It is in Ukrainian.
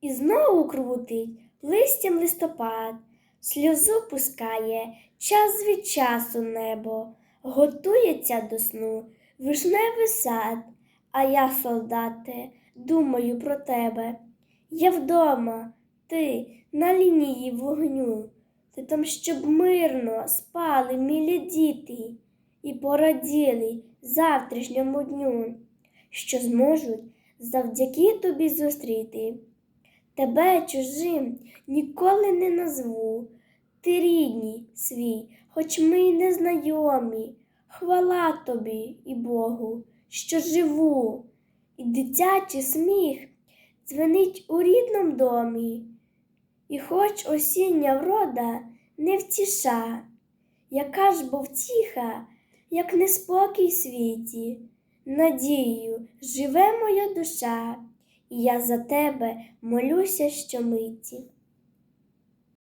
І знову крутить листям листопад, сльозу пускає час від часу небо, готується до сну вишневий сад, а я, солдате, думаю про тебе. Я вдома, ти на лінії вогню, ти там, щоб мирно спали милі діти і пораділи завтрашньому дню, що зможуть завдяки тобі зустріти. Тебе чужим ніколи не назву. Ти рідній свій, хоч ми й не знайомі. Хвала тобі і Богу, що живу, і дитячий сміх дзвенить у рідному домі. І хоч осіння врода не втіша, яка ж бо втіха, як неспокій світі, надію живе моя душа, я за тебе молюся щомиті.